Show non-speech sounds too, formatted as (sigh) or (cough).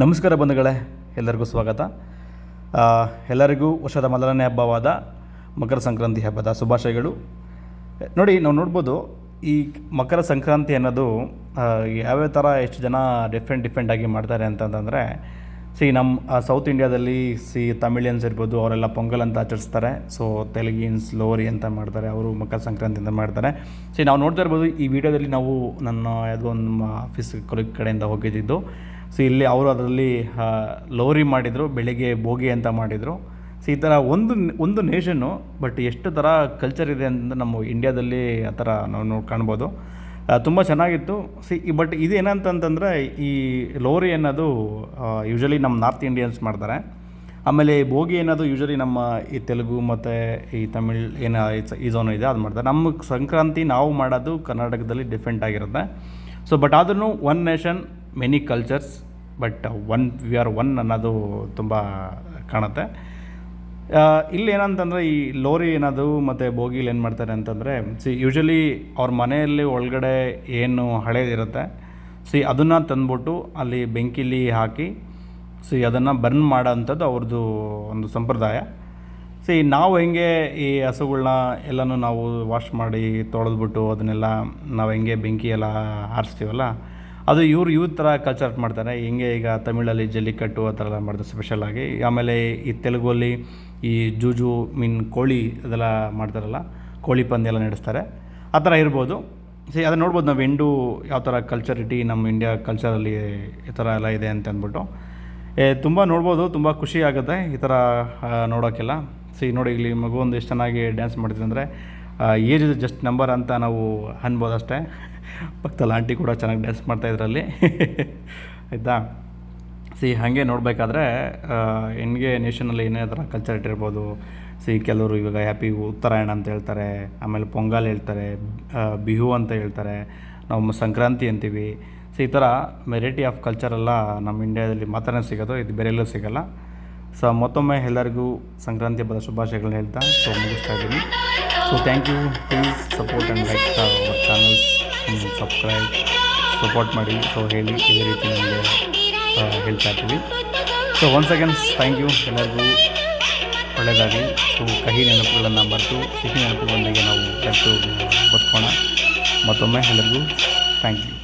ನಮಸ್ಕಾರ ಬಂಧುಗಳೇ, ಎಲ್ಲರಿಗೂ ಸ್ವಾಗತ. ಎಲ್ಲರಿಗೂ ವರ್ಷದ ಮೊದಲನೇ ಹಬ್ಬವಾದ ಮಕರ ಸಂಕ್ರಾಂತಿ ಹಬ್ಬದ ಶುಭಾಶಯಗಳು. ನೋಡಿ, ನಾವು ನೋಡ್ಬೋದು, ಈ ಮಕರ ಸಂಕ್ರಾಂತಿ ಅನ್ನೋದು ಯಾವ್ಯಾವ ಥರ ಎಷ್ಟು ಜನ ಡಿಫ್ರೆಂಟ್ ಡಿಫ್ರೆಂಟಾಗಿ ಮಾಡ್ತಾರೆ ಅಂತಂತಂದರೆ ಸಿ ನಮ್ಮ ಸೌತ್ ಇಂಡಿಯಾದಲ್ಲಿ ಸಿ, ತಮಿಳಿಯನ್ಸ್ ಇರ್ಬೋದು, ಅವರೆಲ್ಲ ಪೊಂಗಲ್ ಅಂತ ಆಚರಿಸ್ತಾರೆ. ಸೊ ತೆಲುಗಿನ್ಸ್ ಲೋರಿ ಅಂತ ಮಾಡ್ತಾರೆ, ಅವರು ಮಕರ ಸಂಕ್ರಾಂತಿ ಅಂತ ಮಾಡ್ತಾರೆ. ಸಿ, ನಾವು ನೋಡ್ತಾ ಇರ್ಬೋದು, ಈ ವಿಡಿಯೋದಲ್ಲಿ ನಾವು ನನ್ನ ಯಾವುದೋ ಒಂದು ಆಫೀಸ್ ಕಡೆಯಿಂದ ಹೋಗಿದ್ದಿದ್ದು ಸೊ ಇಲ್ಲಿ ಅವರು ಅದರಲ್ಲಿ ಲೋರಿ ಮಾಡಿದರು, ಬೆಳಿಗ್ಗೆ ಭೋಗಿ ಅಂತ ಮಾಡಿದರು. ಸೊ ಈ ಥರ ಒಂದು ಒಂದು ನೇಷನ್ನು ಬಟ್ ಎಷ್ಟು ಥರ ಕಲ್ಚರ್ ಇದೆ ಅಂತ ನಮ್ಮ ಇಂಡ್ಯಾದಲ್ಲಿ ಆ ಥರ ನಾವು ನೋಡಿ, ಕಾಣ್ಬೋದು. ತುಂಬ ಚೆನ್ನಾಗಿತ್ತು. ಸಿ ಬಟ್ ಇದು ಏನಂತಂತಂದರೆ, ಈ ಲೋರಿ ಅನ್ನೋದು ಯೂಶಲಿ ನಮ್ಮ ನಾರ್ತ್ ಇಂಡಿಯನ್ಸ್ ಮಾಡ್ತಾರೆ. ಆಮೇಲೆ ಭೋಗಿ ಅನ್ನೋದು ಯೂಶಲಿ ನಮ್ಮ ಈ ತೆಲುಗು ಮತ್ತು ಈ ತಮಿಳ್, ಏನು, ಈ ಝೋನು ಇದೆ, ಅದು ಮಾಡ್ತಾರೆ. ನಮ್ಮ ಸಂಕ್ರಾಂತಿ ನಾವು ಮಾಡೋದು ಕರ್ನಾಟಕದಲ್ಲಿ ಡಿಫ್ರೆಂಟ್ ಆಗಿರುತ್ತೆ. ಸೊ ಬಟ್ ಆದ್ರೂ one nation many cultures but one we are one ಅನ್ನೋದು ತುಂಬ ಕಾಣುತ್ತೆ. ಇಲ್ಲಿ ಏನಂತಂದರೆ ಈ ಲೋರಿ ಏನದು ಮತ್ತು ಬೋಗಿಲಿ ಏನು ಮಾಡ್ತಾರೆ ಅಂತಂದರೆ ಸಿ ಯೂಶಲಿ ಅವ್ರ ಮನೆಯಲ್ಲಿ ಒಳಗಡೆ ಏನು ಹಳೇದಿರುತ್ತೆ ಸಿ ಅದನ್ನು ತಂದ್ಬಿಟ್ಟು ಅಲ್ಲಿ ಬೆಂಕಿಲಿ ಹಾಕಿ ಸಿ ಅದನ್ನು ಬರ್ನ್ ಮಾಡೋಂಥದ್ದು ಅವ್ರದ್ದು ಒಂದು ಸಂಪ್ರದಾಯ. ಸಿ ನಾವು ಹೆಂಗೆ ಈ ಹಸುಗಳನ್ನ ಎಲ್ಲನೂ ನಾವು ವಾಶ್ ಮಾಡಿ ತೊಳೆದ್ಬಿಟ್ಟು ಅದನ್ನೆಲ್ಲ ನಾವು ಹೆಂಗೆ ಬೆಂಕಿ ಎಲ್ಲ ಹಾರಿಸ್ತೀವಲ್ಲ ಅದು ಇವರು ಇವ್ರ ಥರ ಕಲ್ಚರ್ ಮಾಡ್ತಾರೆ. ಹಿಂಗೆ ಈಗ ತಮಿಳಲ್ಲಿ ಜಲ್ಲಿಕಟ್ಟು ಆ ಥರ ಎಲ್ಲ ಮಾಡ್ತಾರೆ ಸ್ಪೆಷಲಾಗಿ ಆಮೇಲೆ ಈ ತೆಲುಗಲ್ಲಿ ಈ ಜೂಜು ಮೀನ್ ಕೋಳಿ ಅದೆಲ್ಲ ಮಾಡ್ತಾರಲ್ಲ, ಕೋಳಿ ಪಂದ್ಯ ಎಲ್ಲ ನಡೆಸ್ತಾರೆ. ಆ ಥರ ಇರ್ಬೋದು. ಸರಿ ಅದನ್ನು ನೋಡ್ಬೋದು ನಾವು ಎಂಡು ಯಾವ ಥರ ಕಲ್ಚರಿಟಿ ನಮ್ಮ ಇಂಡಿಯಾ ಕಲ್ಚರಲ್ಲಿ ಈ ಥರ ಎಲ್ಲ ಇದೆ ಅಂತ ಅಂದ್ಬಿಟ್ಟು. ತುಂಬ ನೋಡ್ಬೋದು, ತುಂಬ ಖುಷಿ ಆಗುತ್ತೆ ಈ ಥರ ನೋಡೋಕ್ಕೆಲ್ಲ ಸಿ, ನೋಡಿ, ಇಲ್ಲಿ ಮಗು ಒಂದು ಎಷ್ಟು ಚೆನ್ನಾಗಿ ಡ್ಯಾನ್ಸ್ ಮಾಡ್ತಿದೆ ಅಂದರೆ ಏಜ್ ಇಸ್ ಜಸ್ಟ್ ನಂಬರ್ ಅಂತ ನಾವು ಅನ್ಬೋದು ಅಷ್ಟೇ. ಪಕ್ಕದಲ್ಲಿ ಆಂಟಿ ಕೂಡ ಚೆನ್ನಾಗಿ ಡ್ಯಾನ್ಸ್ ಮಾಡ್ತಾ ಇದರಲ್ಲಿ. (laughs) ಆಯಿತಾ? ಸಿ ಹಾಗೆ ನೋಡಬೇಕಾದ್ರೆ ಹೆಂಗೆ ನೇಷನಲ್ಲಿ ಏನೇ ಥರ ಕಲ್ಚರ್ ಇಟ್ಟಿರ್ಬೋದು. ಸಿ ಕೆಲವರು ಇವಾಗ ಹ್ಯಾಪಿ ಉತ್ತರಾಯಣ ಅಂತ ಹೇಳ್ತಾರೆ, ಆಮೇಲೆ ಪೊಂಗಲ್ ಹೇಳ್ತಾರೆ ಬಿಹು ಅಂತ ಹೇಳ್ತಾರೆ, ನಾವು ಸಂಕ್ರಾಂತಿ ಅಂತೀವಿ. ಸೊ ಈ ಥರ ವೆರೈಟಿ ಆಫ್ ಕಲ್ಚರೆಲ್ಲ ನಮ್ಮ ಇಂಡ್ಯಾದಲ್ಲಿ ಮಾತ್ರನೇ ಸಿಗೋದು, ಇದು ಬೇರೆಲ್ಲೂ ಸಿಗೋಲ್ಲ. ಸೊ ಮತ್ತೊಮ್ಮೆ ಎಲ್ಲರಿಗೂ ಸಂಕ್ರಾಂತಿ ಹಬ್ಬದ ಶುಭಾಶಯಗಳನ್ನ ಹೇಳ್ತಾ ಸೊ ಮುಗಿಸ್ತಾ ಇದ್ದೀನಿ. So thank you please support and like our channels subscribe support ಮಾಡಿ ಸೊ ಹೇಳಿ ಇದೇ ರೀತಿ ನಮಗೆ ಹೇಳ್ತಾ ಇದ್ದೀವಿ so once again thank you ಎಲ್ಲರಿಗೂ ಒಳ್ಳೆಯದಾಗಲಿ. ಸೊ ಕಹಿ ನೆನಪುಗಳನ್ನು ಮರೆತು, ಸಿಹಿ ನೆನಪುಗಳೊಂದಿಗೆ ನಾವು ಬೆರೆತು ಬದುಕೋಣ. ಮತ್ತೊಮ್ಮೆ ಎಲ್ಲರಿಗೂ ಥ್ಯಾಂಕ್ ಯು